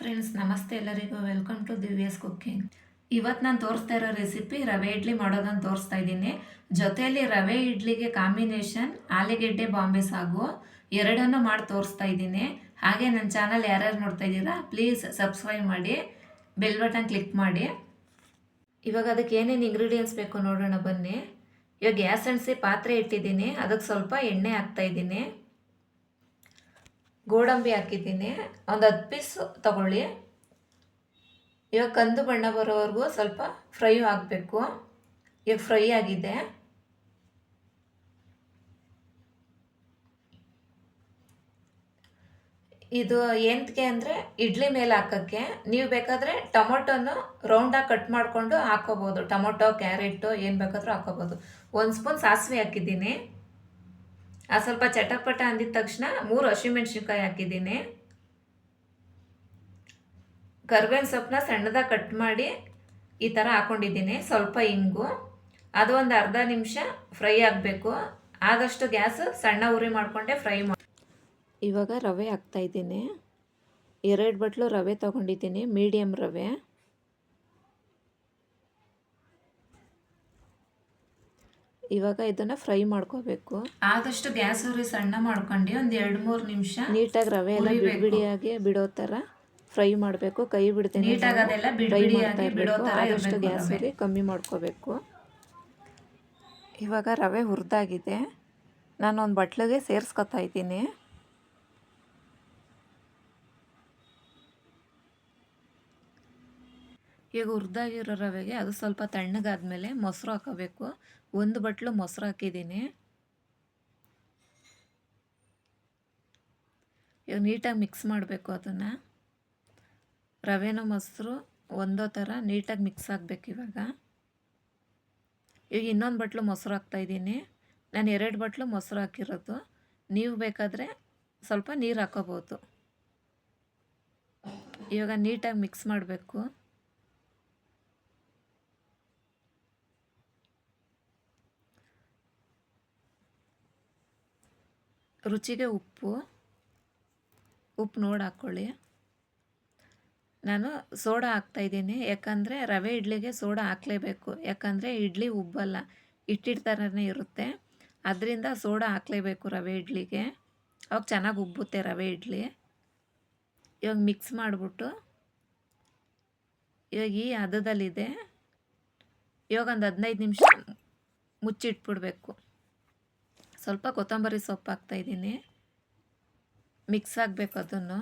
Friends ನಮಸ್ತೆ ಎಲ್ಲರಿಗೂ. Welcome to Divya's cooking ಇವತ್ತು ನಾನು ತೋರಿಸ್ತಾ ಇರೋ ರೆಸಿಪಿ ರವೆ ಇಡ್ಲಿ ಮಾಡೋದನ್ನು ತೋರಿಸ್ತಾ ಇದ್ದೀನಿ. ಜೊತೆಯಲ್ಲಿ ರವೆ ಇಡ್ಲಿಗೆ ಕಾಂಬಿನೇಷನ್ ಆಲೂಗೆಡ್ಡೆ, ಬಾಂಬೆ ಸಾಗು ಎರಡನ್ನೂ ಮಾಡಿ ತೋರಿಸ್ತಾ ಇದ್ದೀನಿ. ಹಾಗೆ ನನ್ನ ಚಾನಲ್ ಯಾರ್ಯಾರು ನೋಡ್ತಾ ಇದ್ದೀರಾ ಪ್ಲೀಸ್ ಸಬ್ಸ್ಕ್ರೈಬ್ ಮಾಡಿ ಬೆಲ್ ಬಟನ್ ಕ್ಲಿಕ್ ಮಾಡಿ. ಇವಾಗ ಅದಕ್ಕೆ ಏನೇನು ಇಂಗ್ರೀಡಿಯೆಂಟ್ಸ್ ಬೇಕು ನೋಡೋಣ ಬನ್ನಿ. ಇವಾಗ ಗ್ಯಾಸ್ ಅಂಟಿಸಿ ಪಾತ್ರೆ ಇಟ್ಟಿದ್ದೀನಿ. ಅದಕ್ಕೆ ಸ್ವಲ್ಪ ಎಣ್ಣೆ ಹಾಕ್ತಾ ಇದ್ದೀನಿ. ಗೋಡಂಬಿ ಹಾಕಿದ್ದೀನಿ. ಒಂದು ಹತ್ತು ಪೀಸ್ ತಗೊಳ್ಳಿ. ಇವಾಗ ಕಂದು ಬಣ್ಣ ಬರೋವರೆಗೂ ಸ್ವಲ್ಪ ಫ್ರೈ ಆಗಬೇಕು ಈಗ ಫ್ರೈ ಆಗಿದೆ. ಇದು ಎಂತಕ್ಕೆ ಅಂದರೆ ಇಡ್ಲಿ ಮೇಲೆ ಹಾಕೋಕ್ಕೆ. ನೀವು ಬೇಕಾದರೆ ಟೊಮೊಟೊನು ರೌಂಡಾಗಿ ಕಟ್ ಮಾಡಿಕೊಂಡು ಹಾಕೋಬೋದು. ಟೊಮೊಟೊ, ಕ್ಯಾರೆಟು ಏನು ಬೇಕಾದರೂ ಹಾಕೋಬೋದು. ಒಂದು ಸ್ಪೂನ್ ಸಾಸಿವೆ ಹಾಕಿದ್ದೀನಿ. ಸ್ವಲ್ಪ ಚಟಪಟ ಅಂದಿದ ತಕ್ಷಣ ಮೂರು ಹಸಿಮೆಣ್ಸಿನ್ಕಾಯಿ ಹಾಕಿದ್ದೀನಿ. ಕರ್ಬೇವಿನ ಸೊಪ್ಪನ್ನ ಸಣ್ಣದಾಗಿ ಕಟ್ ಮಾಡಿ ಈ ಥರ ಹಾಕ್ಕೊಂಡಿದ್ದೀನಿ ಸ್ವಲ್ಪ ಇಂಗು. ಅದು ಒಂದು ಅರ್ಧ ನಿಮಿಷ ಫ್ರೈ ಆಗಬೇಕು. ಆದಷ್ಟು ಗ್ಯಾಸ್ ಸಣ್ಣ ಉರಿ ಮಾಡಿಕೊಂಡೆ ಫ್ರೈ ಮಾಡಿ ಇವಾಗ ರವೆ ಹಾಕ್ತಾಯಿದ್ದೀನಿ ಎರಡು ಬಟ್ಲು ರವೆ ತೊಗೊಂಡಿದ್ದೀನಿ ಮೀಡಿಯಮ್ ರವೆ. ಇವಾಗ ಇದನ್ನು ಫ್ರೈ ಮಾಡ್ಕೋಬೇಕು. ಆದಷ್ಟು ಗ್ಯಾಸ್ ಉರಿ ಸಣ್ಣ ಮಾಡ್ಕೊಂಡು ಒಂದು ಎರಡು ಮೂರು ನಿಮಿಷ ನೀಟಾಗಿ ರವೆ ಎಲ್ಲ ಬಿಡಿ ಬಿಡಿಯಾಗಿ ಬಿಡೋ ಥರ ಫ್ರೈ ಮಾಡಬೇಕು. ಕೈ ಬಿಡ್ತೀನಿ ನೀಟಾಗಿ ಅದೆಲ್ಲ ಫ್ರೈ ಮಾಡ್ತಾ ಇರಬೇಕು. ಆದಷ್ಟು ಗ್ಯಾಸ್ ಉರಿ ಕಮ್ಮಿ ಮಾಡ್ಕೋಬೇಕು. ಇವಾಗ ರವೆ ಹುರಿದಾಗಿದೆ. ನಾನು ಒಂದು ಬಟ್ಲಿಗೆ ಸೇರಿಸ್ಕೊತಾ ಇದ್ದೀನಿ. ಈಗ ಹುರಿದಾಗಿರೋ ರವೆಗೆ ಅದು ಸ್ವಲ್ಪ ತಣ್ಣಗಾದ್ಮೇಲೆ ಮೊಸರು ಹಾಕೋಬೇಕು. ಒಂದು ಬಟ್ಲು ಮೊಸರು ಹಾಕಿದ್ದೀನಿ. ಈಗ ನೀಟಾಗಿ ಮಿಕ್ಸ್ ಮಾಡಬೇಕು ಅದನ್ನು. ರವೆನೂ ಮೊಸರು ಒಂದೋ ಥರ ನೀಟಾಗಿ ಮಿಕ್ಸ್ ಆಗಬೇಕು ಇವಾಗ. ಈಗ ಇನ್ನೊಂದು ಬಟ್ಲು ಮೊಸರು ಹಾಕ್ತಾಯಿದ್ದೀನಿ ನಾನು ಎರಡು ಬಟ್ಲು ಮೊಸರು ಹಾಕಿರೋದು. ನೀವು ಬೇಕಾದರೆ ಸ್ವಲ್ಪ ನೀರು ಹಾಕೋಬೋದು. ಇವಾಗ ನೀಟಾಗಿ ಮಿಕ್ಸ್ ಮಾಡಬೇಕು. ರುಚಿಗೆ ಉಪ್ಪು ಉಪ್ಪು ನೋಡಿ ಹಾಕ್ಕೊಳ್ಳಿ ನಾನು ಸೋಡಾ ಹಾಕ್ತಾಯಿದ್ದೀನಿ ಯಾಕಂದರೆ ರವೆ ಇಡ್ಲಿಗೆ ಸೋಡಾ ಹಾಕಲೇಬೇಕು. ಯಾಕಂದರೆ ಇಡ್ಲಿ ಉಬ್ಬಲ್ಲ ಹಿಟ್ಟಿಟ್ಟು ಥರನೇ ಇರುತ್ತೆ. ಅದರಿಂದ ಸೋಡಾ ಹಾಕಲೇಬೇಕು ರವೆ ಇಡ್ಲಿಗೆ. ಅವಾಗ ಚೆನ್ನಾಗಿ ಉಬ್ಬುತ್ತೆ ರವೆ ಇಡ್ಲಿ. ಇವಾಗ ಮಿಕ್ಸ್ ಮಾಡಿಬಿಟ್ಟು, ಇವಾಗ ಈ ಹದದಲ್ಲಿದೆ. ಇವಾಗ ಒಂದು ಹದಿನೈದು ನಿಮಿಷ ಮುಚ್ಚಿಟ್ಬಿಡ್ಬೇಕು. ಸ್ವಲ್ಪ ಕೊತ್ತಂಬರಿ ಸೊಪ್ಪು ಹಾಕ್ತಾಯಿದ್ದೀನಿ ಮಿಕ್ಸ್ ಆಗಬೇಕು ಅದನ್ನು.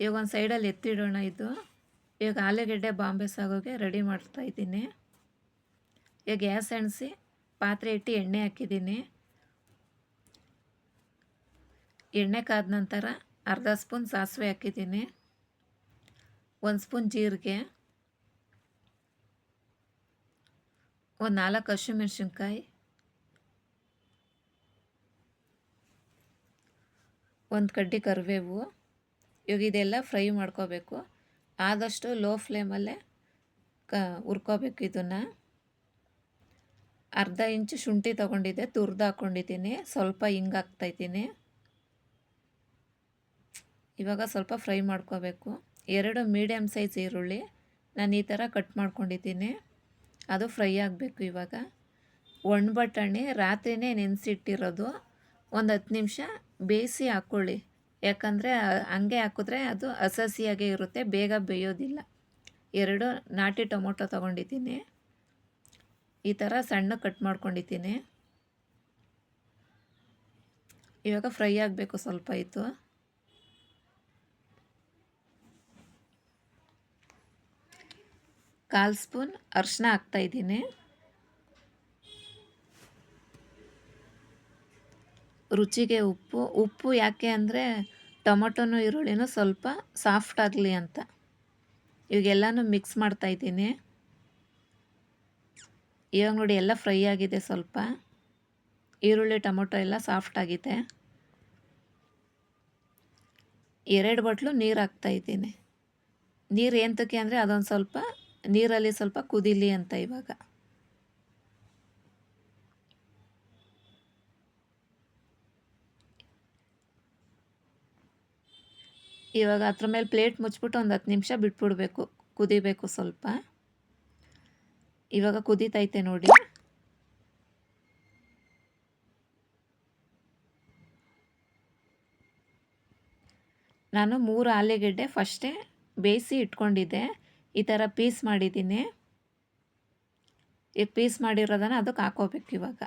ಇವಾಗ ಒಂದು ಸೈಡಲ್ಲಿ ಎತ್ತಿಡೋಣ ಇದು. ಇವಾಗ ಆಲೂಗೆಡ್ಡೆ ಬಾಂಬೆ ಸಾಗೋಗೆ ರೆಡಿ ಮಾಡ್ತಾ ಇದ್ದೀನಿ. ಈಗ ಗ್ಯಾಸ್ ಎಣಿಸಿ ಪಾತ್ರೆ ಇಟ್ಟು ಎಣ್ಣೆ ಹಾಕಿದ್ದೀನಿ. ಎಣ್ಣೆ ಕಾದ ನಂತರ ಅರ್ಧ ಸ್ಪೂನ್ ಸಾಸಿವೆ ಹಾಕಿದ್ದೀನಿ. ಒಂದು ಸ್ಪೂನ್ ಜೀರಿಗೆ. ಒಂದು ನಾಲ್ಕು ಹಸಿಮೆಣ್ಸಿನ್ಕಾಯಿ. ಒಂದು ಕಡ್ಡಿ ಕರಿಬೇವು. ಇವಾಗ ಇದೆಲ್ಲ ಫ್ರೈ ಮಾಡ್ಕೋಬೇಕು. ಆದಷ್ಟು ಲೋ ಫ್ಲೇಮಲ್ಲೇ ಕ, ಹುರ್ಕೋಬೇಕು ಇದನ್ನು. ಅರ್ಧ ಇಂಚು ಶುಂಠಿ ತೊಗೊಂಡಿದ್ದೆ, ತುರ್ದು ಹಾಕ್ಕೊಂಡಿದ್ದೀನಿ ಸ್ವಲ್ಪ ಹಿಂಗೆ ಹಾಕ್ತಾಯಿದ್ದೀನಿ ಇವಾಗ ಸ್ವಲ್ಪ ಫ್ರೈ ಮಾಡ್ಕೋಬೇಕು. ಎರಡು ಮೀಡಿಯಮ್ ಸೈಜ್ ಈರುಳ್ಳಿ. ನಾನು ಈ ಥರ ಕಟ್ ಮಾಡ್ಕೊಂಡಿದ್ದೀನಿ. ಅದು ಫ್ರೈ ಆಗಬೇಕು ಇವಾಗ. ಒಣ ಬಟಾಣಿ ರಾತ್ರಿನೇ ನೆನೆಸಿಟ್ಟಿರೋದು. ಒಂದು ಹತ್ತು ನಿಮಿಷ ಬೇಯಿಸಿ ಹಾಕ್ಕೊಳ್ಳಿ ಯಾಕಂದರೆ ಹಂಗೆ ಹಾಕಿದ್ರೆ ಅದು ಹಸಸಿಯಾಗೇ ಇರುತ್ತೆ, ಬೇಗ ಬೇಯೋದಿಲ್ಲ. ಎರಡು ನಾಟಿ ಟೊಮೊಟೊ ತೊಗೊಂಡಿದ್ದೀನಿ. ಈ ಥರ ಸಣ್ಣ ಕಟ್ ಮಾಡ್ಕೊಂಡಿದ್ದೀನಿ. ಇವಾಗ ಫ್ರೈ ಆಗಬೇಕು ಸ್ವಲ್ಪ ಇತ್ತು. ಕಾಲು ಸ್ಪೂನ್ ಅರಿಶಿನ ಹಾಕ್ತಾಯಿದ್ದೀನಿ ರುಚಿಗೆ ಉಪ್ಪು ಉಪ್ಪು ಯಾಕೆ ಅಂದರೆ ಟೊಮೊಟೊನೂ ಈರುಳ್ಳಿನೂ ಸ್ವಲ್ಪ ಸಾಫ್ಟ್ ಆಗಲಿ ಅಂತ. ಇವಾಗೆಲ್ಲನೂ ಮಿಕ್ಸ್ ಮಾಡ್ತಾಯಿದ್ದೀನಿ ಇವಾಗ ನೋಡಿ ಎಲ್ಲ ಫ್ರೈ ಆಗಿದೆ ಸ್ವಲ್ಪ. ಈರುಳ್ಳಿ, ಟೊಮೊಟೊ ಎಲ್ಲ ಸಾಫ್ಟ್ ಆಗಿದೆ. ಎರಡು ಬಟ್ಲು ನೀರು ಹಾಕ್ತಾಯಿದ್ದೀನಿ ನೀರು ಎಂತಕ್ಕೆ ಅಂದರೆ ಅದೊಂದು ಸ್ವಲ್ಪ ನೀರಲ್ಲಿ ಸ್ವಲ್ಪ ಕುದಿಲಿ ಅಂತ ಇವಾಗ. ಇವಾಗ ಅದ್ರ ಮೇಲೆ ಪ್ಲೇಟ್ ಮುಚ್ಬಿಟ್ಟು ಒಂದು ಹತ್ತು ನಿಮಿಷ ಬಿಟ್ಬಿಡಬೇಕು, ಕುದಿಬೇಕು ಸ್ವಲ್ಪ. ಇವಾಗ ಕುದೀತೈತೆ ನೋಡಿ. ನಾನು ಮೂರು ಆಲೂಗೆಡ್ಡೆ ಫಸ್ಟೇ ಬೇಯಿಸಿ ಇಟ್ಕೊಂಡಿದ್ದೆ. ಈ ಥರ ಪೀಸ್ ಮಾಡಿದ್ದೀನಿ. ಈ ಪೀಸ್ ಮಾಡಿರೋದನ್ನು ಅದಕ್ಕೆ ಹಾಕೋಬೇಕು ಇವಾಗ.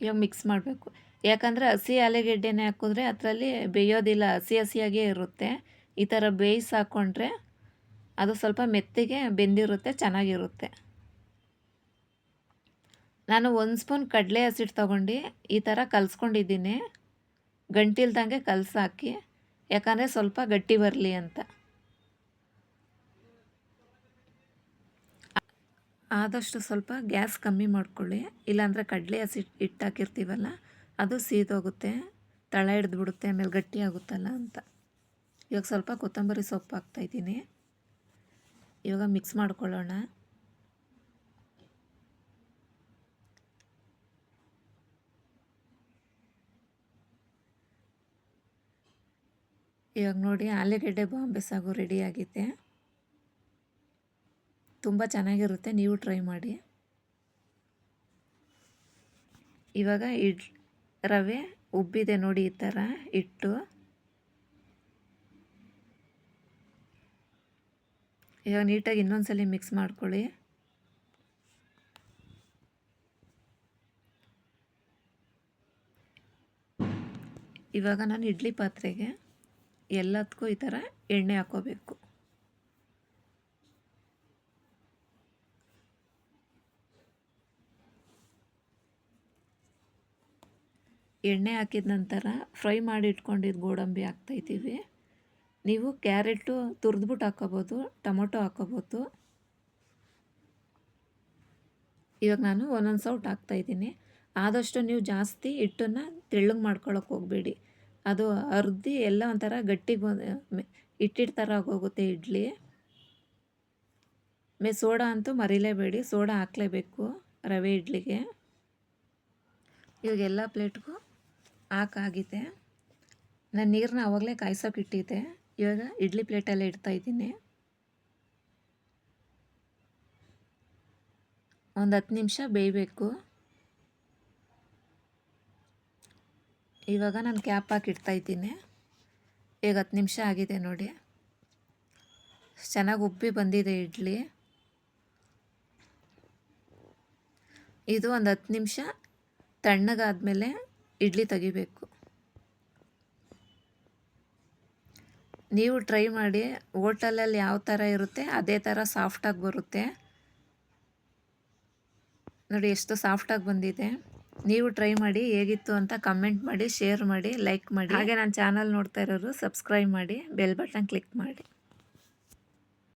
ಇವಾಗ ಮಿಕ್ಸ್ ಮಾಡಬೇಕು. ಯಾಕಂದರೆ ಹಸಿ ಆಲೂಗೆಡ್ಡೆನೇ ಹಾಕಿದ್ರೆ ಅದರಲ್ಲಿ ಬೇಯೋದಿಲ್ಲ, ಹಸಿ ಹಸಿಯಾಗೇ ಇರುತ್ತೆ. ಈ ಥರ ಬೇಯಿಸಿ ಹಾಕ್ಕೊಂಡ್ರೆ ಅದು ಸ್ವಲ್ಪ ಮೆತ್ತಿಗೆ ಬೆಂದಿರುತ್ತೆ, ಚೆನ್ನಾಗಿರುತ್ತೆ. ನಾನು ಒಂದು ಸ್ಪೂನ್ ಕಡಲೆ ಹಸಿಟ್ಟು ತೊಗೊಂಡು ಈ ಥರ ಕಲಿಸ್ಕೊಂಡಿದ್ದೀನಿ. ಗಂಟಿಲ್ದಂಗೆ ಕಲಸಾಕಿ ಯಾಕಂದರೆ ಸ್ವಲ್ಪ ಗಟ್ಟಿ ಬರಲಿ ಅಂತ. ಆದಷ್ಟು ಸ್ವಲ್ಪ ಗ್ಯಾಸ್ ಕಮ್ಮಿ ಮಾಡ್ಕೊಳ್ಳಿ. ಇಲ್ಲಾಂದರೆ ಕಡಲೆ ಹಸಿ ಹಿಟ್ಟು ಹಾಕಿರ್ತೀವಲ್ಲ, ಅದು ಸೀದೋಗುತ್ತೆ. ತಳ ಹಿಡ್ದು ಬಿಡುತ್ತೆ ಆಮೇಲೆ ಗಟ್ಟಿ ಆಗುತ್ತಲ್ಲ ಅಂತ. ಇವಾಗ ಸ್ವಲ್ಪ ಕೊತ್ತಂಬರಿ ಸೊಪ್ಪು ಹಾಕ್ತಾಯಿದ್ದೀನಿ ಇವಾಗ ಮಿಕ್ಸ್ ಮಾಡ್ಕೊಳ್ಳೋಣ. ಇವಾಗ ನೋಡಿ ಆಲೂಗಡ್ಡೆ ಬಾಂಬೆ ಸಾಗು ರೆಡಿಯಾಗಿದೆ ತುಂಬ ಚೆನ್ನಾಗಿರುತ್ತೆ, ನೀವು ಟ್ರೈ ಮಾಡಿ. ಇವಾಗ ಇಡ್ ರವೆ ಉಬ್ಬಿದೆ ನೋಡಿ ಈ ಥರ ಇಟ್ಟು. ಇವಾಗ ನೀಟಾಗಿ ಇನ್ನೊಂದ್ಸಲಿ ಮಿಕ್ಸ್ ಮಾಡ್ಕೊಳ್ಳಿ. ಇವಾಗ ನಾನು ಇಡ್ಲಿ ಪಾತ್ರೆಗೆ ಎಲ್ಲದಕ್ಕೂ ಈ ಥರ ಎಣ್ಣೆ ಹಾಕೋಬೇಕು. ಎಣ್ಣೆ ಹಾಕಿದ ನಂತರ ಫ್ರೈ ಮಾಡಿ ಇಟ್ಕೊಂಡಿದ್ದು ಗೋಡಂಬಿ ಹಾಕ್ತಾಯಿದ್ದೀವಿ ನೀವು ಕ್ಯಾರೆಟು ತುರಿದ್ಬಿಟ್ಟು ಹಾಕೋಬೋದು, ಟೊಮೊಟೊ ಹಾಕೋಬೋದು. ಇವಾಗ ನಾನು ಒಂದೊಂದು ಸೌಟ್ ಹಾಕ್ತಾಯಿದ್ದೀನಿ ಆದಷ್ಟು ನೀವು ಜಾಸ್ತಿ ಹಿಟ್ಟನ್ನು ತೆಳ್ಳಗೆ ಮಾಡ್ಕೊಳಕ್ಕೆ ಹೋಗಬೇಡಿ. ಅದು ಅರ್ದು ಎಲ್ಲ ಒಂಥರ ಗಟ್ಟಿ ಹಿಟ್ಟಿಟ್ಟು ಥರ ಆಗೋಗುತ್ತೆ ಇಡ್ಲಿ. ಮೇ, ಸೋಡಾ ಅಂತೂ ಮರಿಲೇಬೇಡಿ, ಸೋಡಾ ಹಾಕಲೇಬೇಕು ರವೆ ಇಡ್ಲಿಗೆ. ಇವಾಗ ಎಲ್ಲ ಪ್ಲೇಟ್ಗೂ ಹಾಕಾಗಿದೆ ನಾನು ನೀರನ್ನ ಆವಾಗಲೇ ಕಾಯಿಸೋಕೆ ಇಟ್ಟಿದ್ದೆ. ಇವಾಗ ಇಡ್ಲಿ ಪ್ಲೇಟಲ್ಲೇ ಇಡ್ತಾಯಿದ್ದೀನಿ ಒಂದು ಹತ್ತು ನಿಮಿಷ ಬೇಯಬೇಕು. ಇವಾಗ ನಾನು ಕ್ಯಾಪ್ ಹಾಕಿ ಇದ್ದೀನಿ. ಈಗ ಹತ್ತು ನಿಮಿಷ ಆಗಿದೆ ನೋಡಿ. ಚೆನ್ನಾಗಿ ಉಬ್ಬಿ ಬಂದಿದೆ ಇಡ್ಲಿ. ಇದು ಒಂದು ಹತ್ತು ನಿಮಿಷ ತಣ್ಣಗಾದಮೇಲೆ ಇಡ್ಲಿ ತೆಗಿಬೇಕು. ನೀವು ಟ್ರೈ ಮಾಡಿ, ಹೋಟೆಲಲ್ಲಿ ಯಾವ ಥರ ಇರುತ್ತೆ ಅದೇ ಥರ ಸಾಫ್ಟಾಗಿ ಬರುತ್ತೆ. ನೋಡಿ, ಎಷ್ಟು ಸಾಫ್ಟಾಗಿ ಬಂದಿದೆ. ನೀವು ಟ್ರೈ ಮಾಡಿ ಹೇಗಿತ್ತು ಅಂತ ಕಮೆಂಟ್ ಮಾಡಿ ಶೇರ್ ಮಾಡಿ ಲೈಕ್ ಮಾಡಿ. ಹಾಗೆ ನನ್ನ ಚಾನಲ್ ನೋಡ್ತಾ ಇರೋರು ಸಬ್ಸ್ಕ್ರೈಬ್ ಮಾಡಿ ಬೆಲ್ ಬಟನ್ ಕ್ಲಿಕ್ ಮಾಡಿ.